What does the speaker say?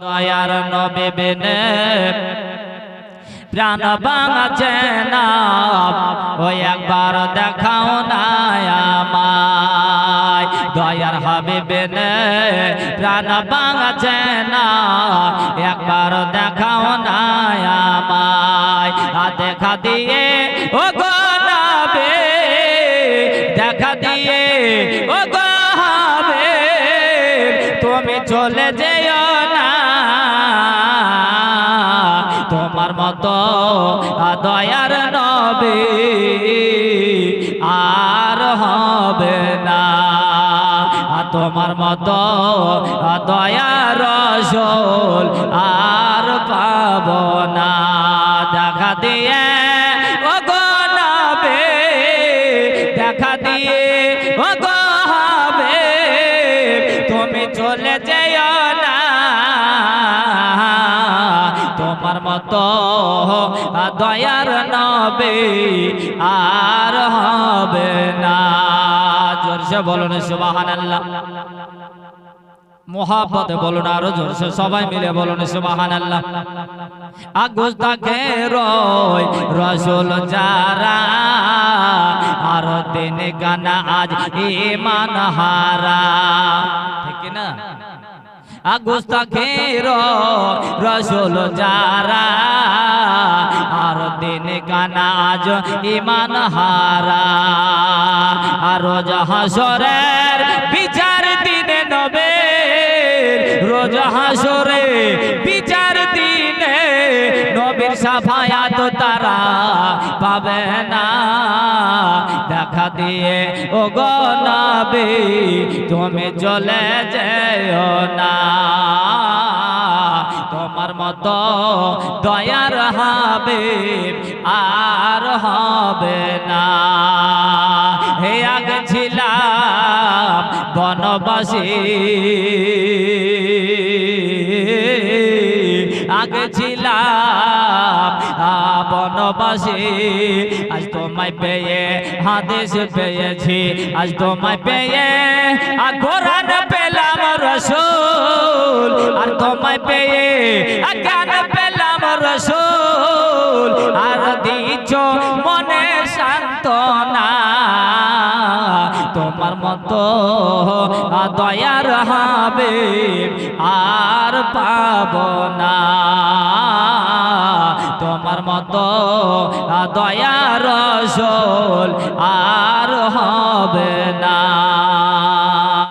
দয়ার নবে প্রাণ বাঁচে না। ওই একবার দেখাও না দয়ার হবে বেনে প্রাণ বাঁচে না। একবার দেখাও না আমায়। দেখা দিয়ে, ও গো নাবে। দেখা দিয়ে, ও গো হবে। তুমি চলে যেও তোমার মতো দয়ার নবে আর হবে না। তোমার মতো দয়ার রসল আর পাব না। দেখা দিয়ে ও নাবে, দেখা দিয়ে ও গো হবে তুমি চলে যেও তোমার মতো দয়ার নবে আর হবে না। জোরসে বলুন সুবাহান আল্লাহ মোহাব্বতে বলুন আরও জোরসে সবাই মিলে বলুন সুবাহান আল্লাহ আগুস্তাকে রয়, রসুল যারা দিন গানা আজ ইমান হারা ঠিক না আগুস্তাকে রসুল যারা, আর দিন গানা আজ ইমান হারা আর রোজ হাসরের বিচার দিনে নবে রোজ হাসরে পাবে না। দেখা দিয়ে ও গো তুমি চলে যেও না। তোমার মতো দয়ার হবে আর হবে না। হে আগে ছিলাম বনবাসী। আগে ছিলাম বনবাসী। আজ তোমায় পেয়ে হাদেশ পেয়েছি। আজ তোমায় পেয়ে কোরআন পেলাম রসুল। আর তোমায় পেয়ে জ্ঞান পেলাম রসুল। আর দিচ্ছ মনে শান্তনা তোমার মতো দয়ার হবে আর পাব না। তোমার মতো দয়ার রসল আর হবে না।